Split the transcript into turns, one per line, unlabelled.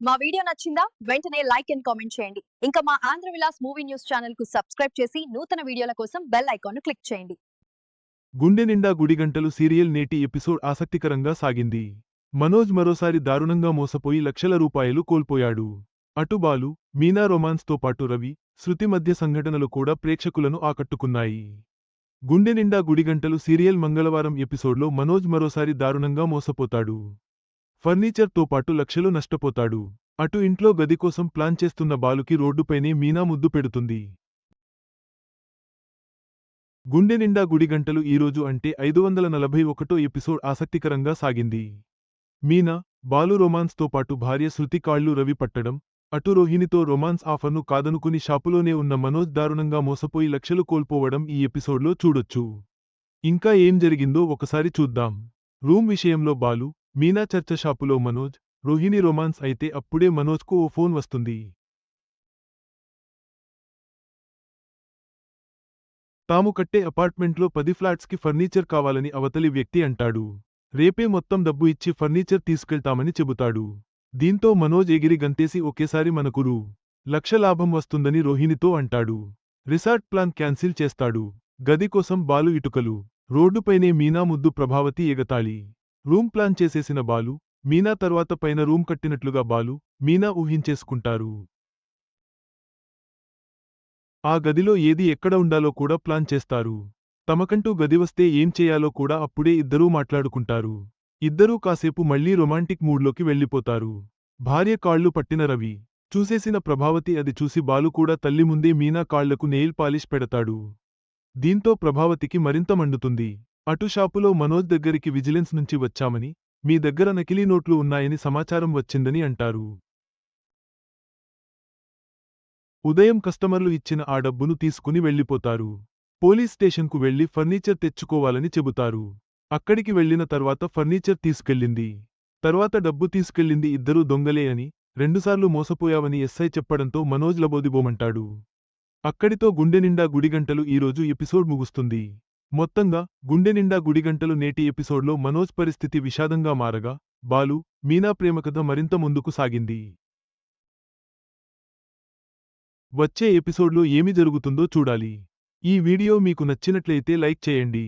మా వీడియో నచ్చిందా? వెంటనే లైక్ అండ్ కామెంట్ చేయండి. ఇంకా మా ఆంధ్ర విలాస్ మూవీ న్యూస్ ఛానల్కు సబ్స్క్రైబ్ చేసి నూతన వీడియోల కోసం బెల్ ఐకాన్ను క్లిక్ చేయండి.
గుండె నిండా గుడిగంటలు సీరియల్ నేటి ఎపిసోడ్ ఆసక్తికరంగా సాగింది. మనోజ్ మరోసారి దారుణంగా మోసపోయి లక్షల రూపాయలు కోల్పోయాడు. అటు బాలు మీనా రొమాన్స్తో పాటు రవి శృతి మధ్య సంఘటనలు కూడా ప్రేక్షకులను ఆకట్టుకున్నాయి. గుండె నిండా గుడిగంటలు సీరియల్ మంగళవారం ఎపిసోడ్లో మనోజ్ మరోసారి దారుణంగా మోసపోతాడు. ఫర్నిచర్తో పాటు లక్షలు నష్టపోతాడు. అటు ఇంట్లో గది కోసం ప్లాన్ చేస్తున్న బాలుకి రోడ్డుపైనే మీనా ముద్దు పెడుతుంది. గుండె నిండా గుడిగంటలు ఈరోజు అంటే ఐదు వందల నలభై ఒకటో ఎపిసోడ్ ఆసక్తికరంగా సాగింది. మీనా బాలు రొమాన్స్తో పాటు భార్య శృతి కాళ్ళు రవి పట్టడం అటు రోహిణితో రొమాన్స్ ఆఫర్ను కాదనుకుని షాపులోనే ఉన్న మనోజ్ దారుణంగా మోసపోయి లక్షలు కోల్పోవడం ఈ ఎపిసోడ్లో చూడొచ్చు. ఇంకా ఏం జరిగిందో ఒకసారి చూద్దాం. రూమ్ విషయంలో బాలు మీనా చర్చ షాపులో మనోజ్ రోహిణి రొమాన్స్ అయితే అప్పుడే మనోజ్కు ఓ ఫోన్ వస్తుంది. తాము కట్టే అపార్ట్మెంట్లో పది ఫ్లాట్స్కి ఫర్నిచర్ కావాలని అవతలి వ్యక్తి అంటాడు. రేపే మొత్తం డబ్బు ఇచ్చి ఫర్నిచర్ తీసుకెళ్తామని చెబుతాడు. దీంతో మనోజ్ ఎగిరి గంతేసి ఒకేసారి మనకురు. లక్ష లాభం వస్తుందని రోహిణితో అంటాడు. రిసార్ట్ ప్లాన్ క్యాన్సిల్ చేస్తాడు. గది కోసం బాలు ఇటుకలు. రోడ్డుపైనే మీనా ముద్దు ప్రభావతి ఎగతాళి. రూమ్ ప్లాన్ చేసేసిన బాలు మీనా తర్వాత పైన రూమ్ కట్టినట్లుగా బాలు మీనా ఊహించేసుకుంటారు. ఆ గదిలో ఏది ఎక్కడ ఉండాలో కూడా ప్లాన్ చేస్తారు. తమకంటూ గది వస్తే ఏం చేయాలో కూడా అప్పుడే ఇద్దరూ మాట్లాడుకుంటారు. ఇద్దరూ కాసేపు మళ్ళీ రొమాంటిక్ మూడ్లోకి వెళ్ళిపోతారు. భార్య కాళ్ళు పట్టిన రవి చూసేసిన ప్రభావతి అది చూసి బాలు కూడా తల్లి ముందే మీనా కాళ్ళకు నెయిల్ పాలిష్ పెడతాడు. దీంతో ప్రభావతికి మరింత మండుతుంది. అటు షాపులో మనోజ్ దగ్గరికి విజిలెన్స్ నుంచి వచ్చామని మీ దగ్గర నకిలీ నోట్లు ఉన్నాయని సమాచారం వచ్చిందని అంటారు. ఉదయం కస్టమర్లు ఇచ్చిన ఆ డబ్బును తీసుకుని వెళ్ళిపోతారు. పోలీస్ స్టేషన్కు వెళ్ళి ఫర్నిచర్ తెచ్చుకోవాలని చెబుతారు. అక్కడికి వెళ్ళిన తర్వాత ఫర్నిచర్ తీసుకెళ్ళింది. తర్వాత డబ్బు తీసుకెళ్ళింది ఇద్దరూ దొంగలే అని రెండుసార్లు మోసపోయావని ఎస్ఐ చెప్పడంతో మనోజ్ లబోదిబోమంటాడు. అక్కడితో గుండె నిండా గుడిగంటలు ఈరోజు ఎపిసోడ్ ముగుస్తుంది. మొత్తంగా గుండె నిండా గుడిగంటలు నేటి ఎపిసోడ్లో మనోజ్ పరిస్థితి విషాదంగా మారగా బాలు మీనా ప్రేమకథ మరింత ముందుకు సాగింది. వచ్చే ఎపిసోడ్లో ఏమి జరుగుతుందో చూడాలి. ఈ వీడియో మీకు నచ్చినట్లయితే లైక్ చేయండి.